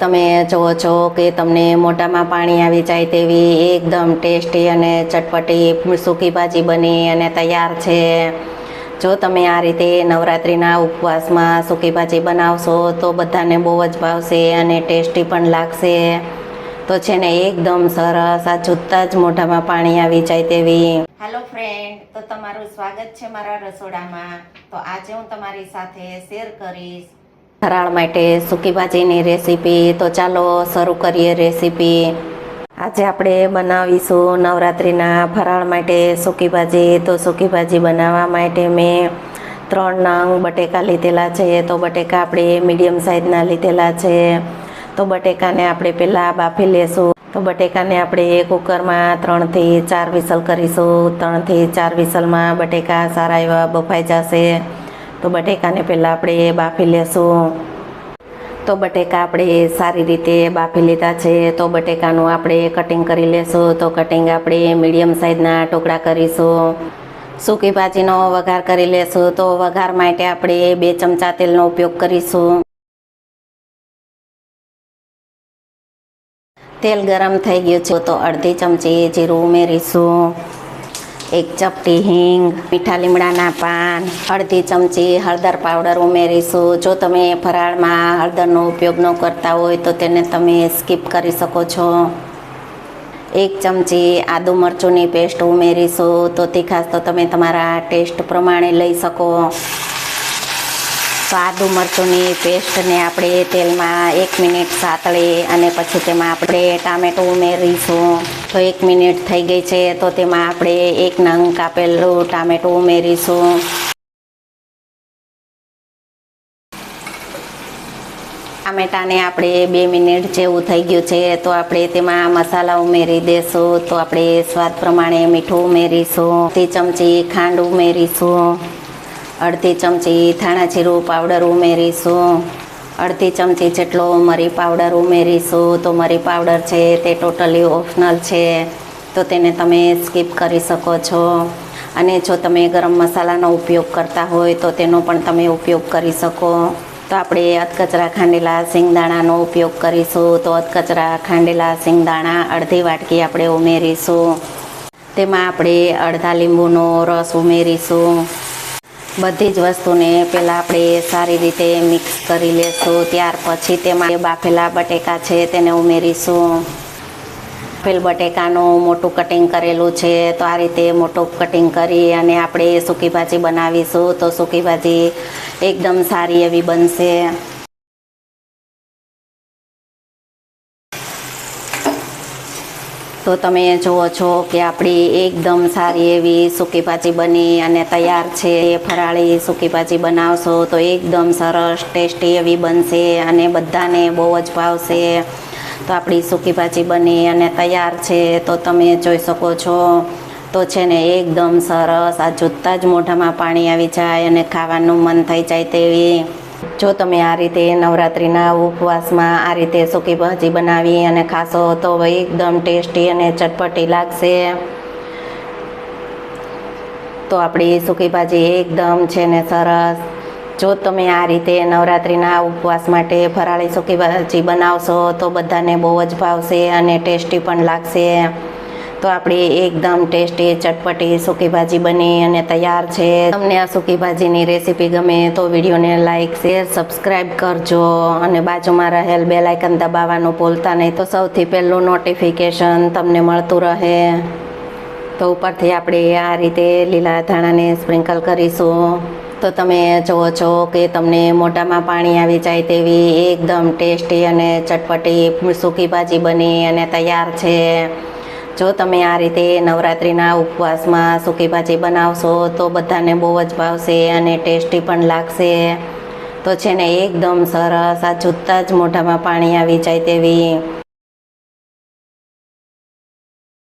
તમે જુઓ છો કે તમને મોઢામાં પાણી આવી જાય તેવી એકદમ ટેસ્ટી અને ચટપટી સૂકી ભાજી બની અને તૈયાર છે. જો તમે આ રીતે નવરાત્રિના ઉપવાસમાં સૂકી ભાજી બનાવશો તો બધાને બહુ જ ભાવશે અને ટેસ્ટી પણ લાગશે. તો છે ને એકદમ સરસ, આ જૂતા જ મોઢામાં પાણી આવી જાય તેવી. હેલો ફ્રેન્ડ તો તમારું સ્વાગત છે મારા રસોડામાં. તો આજે હું તમારી સાથે શેર કરીશ ફરાળ માટે સૂકી ભાજીની રેસીપી. તો ચાલો શરૂ કરીએ રેસીપી. આજે આપણે બનાવીશું નવરાત્રિના ફરાળ માટે સૂકી ભાજી. તો સૂકી ભાજી બનાવવા માટે મેં ત્રણ નંગ બટેકા લીધેલા છે. તો બટેકા આપણે મીડિયમ સાઇઝના લીધેલા છે. તો બટેકાને આપણે પહેલાં બાફી લેશું. તો બટેકાને આપણે કુકરમાં ત્રણથી ચાર વિસલ કરીશું. ત્રણથી ચાર વિસલમાં બટેકા સારા એવા બફાઈ જશે. તો બટેકાને પહેલાં આપણે બાફી લેશું. તો બટેકા આપણે સારી રીતે બાફી લીધા છે. તો બટેકાનું આપણે કટિંગ કરી લેશું. તો કટિંગ આપણે મીડિયમ સાઇઝના ટુકડા કરીશું. સૂકી ભાજીનો વઘાર કરી લેશું. તો વઘાર માટે આપણે બે ચમચા તેલનો ઉપયોગ કરીશું. તેલ ગરમ થઈ ગયું છે. તો અડધી ચમચી જીરું ઉમેરીશું. એક ચપટી હિંગ, મીઠા લીમડાના પાન અડધી ચમચી, હળદર પાવડર ઉમેરીશું. જો તમે ફરાળમાં હળદરનો ઉપયોગ ન કરતા હોય તો તેને તમે સ્કીપ કરી શકો છો. એક ચમચી આદુ મરચુંની પેસ્ટ ઉમેરીશું. તો તીખાશ તો તમે તમારા ટેસ્ટ પ્રમાણે લઈ શકો. તો આદુ મરચુંની પેસ્ટને આપણે તેલમાં એક મિનિટ સાતળી અને પછી તેમાં આપણે ટામેટું ઉમેરીશું. તો એક મિનિટ થઈ ગઈ છે, તો તેમાં આપણે એક નંગ કાપેલું ટામેટું ઉમેરીશું. ટામેટાને આપણે બે મિનિટ જેવું થઈ ગયું છે, તો આપણે તેમાં મસાલા ઉમેરી દેશું. તો આપણે સ્વાદ પ્રમાણે મીઠું ઉમેરીશું. તે ચમચી ખાંડ ઉમેરીશું. અડધી ચમચી ધાણા જીરું પાવડર ઉમેરીશું. અડધી ચમચી જેટલો મરી પાવડર ઉમેરીશું. તો મરી પાવડર છે તે ટોટલી ઓપ્શનલ છે. તો તેને તમે સ્કીપ કરી શકો છો. અને જો તમે ગરમ મસાલાનો ઉપયોગ કરતા હોય તો તેનો પણ તમે ઉપયોગ કરી શકો. તો આપણે અધકચરા ખાંડેલા સિંગદાણાનો ઉપયોગ કરીશું. તો અધકચરા ખાંડેલા સિંગદાણા અડધી વાટકી આપણે ઉમેરીશું. તેમાં આપણે અડધા લીંબુનો રસ ઉમેરીશું. બધી જ વસ્તુને પહેલાં આપણે સારી રીતે મિક્સ કરી લેશું. ત્યાર પછી તેમાં બાફેલા બટેકા છે તેને ઉમેરીશું. બાફેલ બટેકાનું મોટું કટિંગ કરેલું છે. તો આ રીતે મોટું કટિંગ કરી અને આપણે સૂકી ભાજી બનાવીશું. તો સૂકી ભાજી એકદમ સારી એવી બનશે. તો તમે જુઓ છો કે આપણી એકદમ સારી એવી સૂકી ભાજી બની અને તૈયાર છે. એ ફરાળી સૂકી ભાજી બનાવશો તો એકદમ સરસ ટેસ્ટી એવી બનશે અને બધાને બહુ જ ભાવશે. તો આપણી સૂકી ભાજી બની અને તૈયાર છે તો તમે જોઈ શકો છો. તો છે ને એકદમ સરસ, આ જોતાં જ મોઢામાં પાણી આવી જાય અને ખાવાનું મન થઈ જાય તેવી. જો તમે આ રીતે નવરાત્રિના ઉપવાસમાં આ રીતે સૂકી ભાજી બનાવી અને ખાશો તો એકદમ ટેસ્ટી અને ચટપટી લાગશે. તો આપણી સૂકી ભાજી એકદમ છે ને સરસ. જો તમે આ રીતે નવરાત્રિના ઉપવાસ માટે ફરાળી સૂકી ભાજી બનાવશો તો બધાને બહુ જ ભાવશે અને ટેસ્ટી પણ લાગશે. તો આપણી એકદમ ટેસ્ટી ચટપટી સૂકી ભાજી બની અને તૈયાર છે. તમને આ સૂકી ભાજીની રેસીપી ગમે તો વિડીયોને લાઇક શેર સબસ્ક્રાઈબ કરજો અને બાજુમાં રહેલ બે લાઇકન દબાવવાનું ભૂલતા નહીં. તો સૌથી પહેલું નોટિફિકેશન તમને મળતું રહે. તો ઉપરથી આપણે આ રીતે લીલા ધાણાને સ્પ્રિંકલ કરીશું. તો તમે જુઓ છો કે તમને મોઢામાં પાણી આવી જાય તેવી એકદમ ટેસ્ટી અને ચટપટી સૂકી ભાજી બની અને તૈયાર છે. જો તમે આ રીતે નવરાત્રિના ઉપવાસમાં સૂકી ભાજી બનાવશો, તો બધાને બહુ જ ભાવશે અને ટેસ્ટી પણ લાગશે. તો છે ને, એકદમ સરસ, આ જૂતાં જ મોઢામાં પાણી આવી જાય તેવી